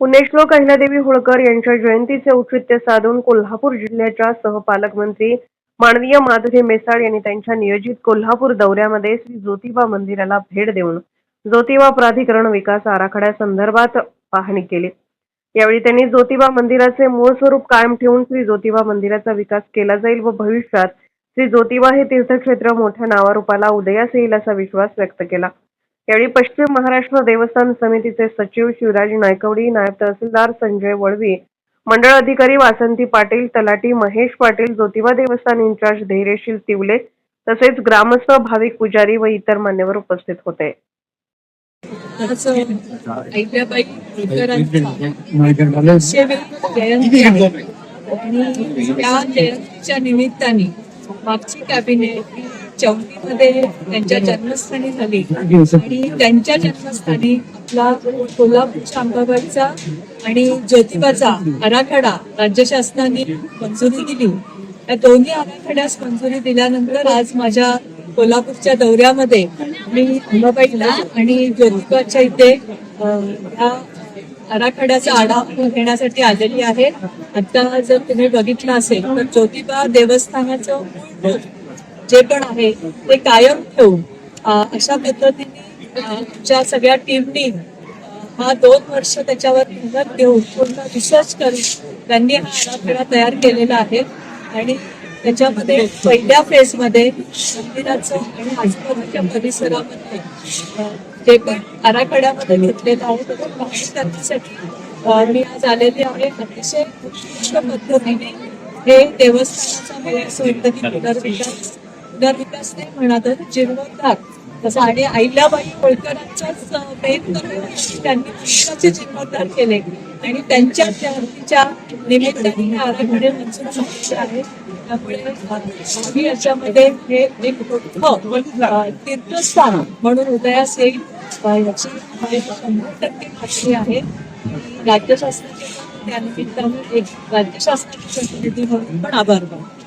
पुण्यश्लोक अहिल्यादेवी होळकर यांच्या जयंतीचे औचित्य साधून कोल्हापूर जिल्ह्याच्या सहपालकमंत्री माननीय माधुरी मेसाळ यांनी त्यांच्या नियोजित कोल्हापूर दौऱ्यामध्ये श्री ज्योतिबा मंदिराला भेट देऊन ज्योतिबा प्राधिकरण विकास आराखड्यासंदर्भात पाहणी केली. यावेळी त्यांनी ज्योतिबा मंदिराचे मूळ स्वरूप कायम ठेवून श्री ज्योतिबा मंदिराचा विकास केला जाईल व भविष्यात श्री ज्योतिबा हे तीर्थक्षेत्र मोठ्या नावारूपाला उदयास येईल असा विश्वास व्यक्त केला. यावेळी पश्चिम महाराष्ट्र देवस्थान समितीचे सचिव शिवराज नायकवडी नायब तहसीलदार संजय वळवी मंडळ अधिकारी वासंती पाटील तलाटी महेश पाटील ज्योतिबा देवस्थान इन्चार्ज धैर्यशील तिवले तसेच ग्रामस्थ भाविक पुजारी व इतर मान्यवर उपस्थित होते. त्या निमित्ताने मागची कॅबिनेट चौथीमध्ये त्यांच्या जन्मस्थानी झाली. आणि त्यांच्या जन्मस्थानी आपला कोल्हापूर शांबाबाईचा आणि ज्योतिबाचा आराखडा राज्य शासनाने मंजुरी दिली. या दोन्ही आराखड्यास मंजुरी दिल्यानंतर आज माझ्या कोल्हापूरच्या दौऱ्यामध्ये मी अंबाबाईला आणि ज्योतिबाच्या इथे या आराखड्याचा आढावा घेण्यासाठी आलेली आहे. आता जर तुम्ही बघितलं असेल तर ज्योतिबा देवस्थानाचं जे पण आहे ते कायम ठेवून अशा पद्धतीने आमच्या सगळ्या टीमनी हा दोन वर्ष त्याच्यावर मेहनत घेऊन पूर्ण रिसर्च करून त्यांनी हा आराखडा तयार केलेला आहे. आणि त्याच्यामध्ये पहिल्या फेजमध्ये मंदिराचं आणि आजूबाजूच्या परिसरामध्ये जे पण आराखड्यामध्ये घेतलेलं आहे त्याची पाहणी करण्यासाठी मी आज आलेले आहे. अतिशय उत्कृष्ट पद्धतीने हे देवस्थानाचा मला असं वाटतं की पुनर्विकास पुनर्विकास नाही म्हणा तर जीर्णोद्धार तसं आणि अहिल्याबाई होळकरांचाच मेन त्यांनी पुष्पाचे जीर्णोद्धार केले. आणि त्यांच्या जयंतीच्या निमित्ताने आराखडे मंजूर झालेले आहे. त्यामुळे आम्ही याच्यामध्ये हे एक मोठं तीर्थस्थान म्हणून उदयास येईल याची शंभर टक्के खात्री आहे. आणि राज्य शासनाचे त्या एक राज्य शासनाचे प्रतिनिधी म्हणून पण आभार मानतो.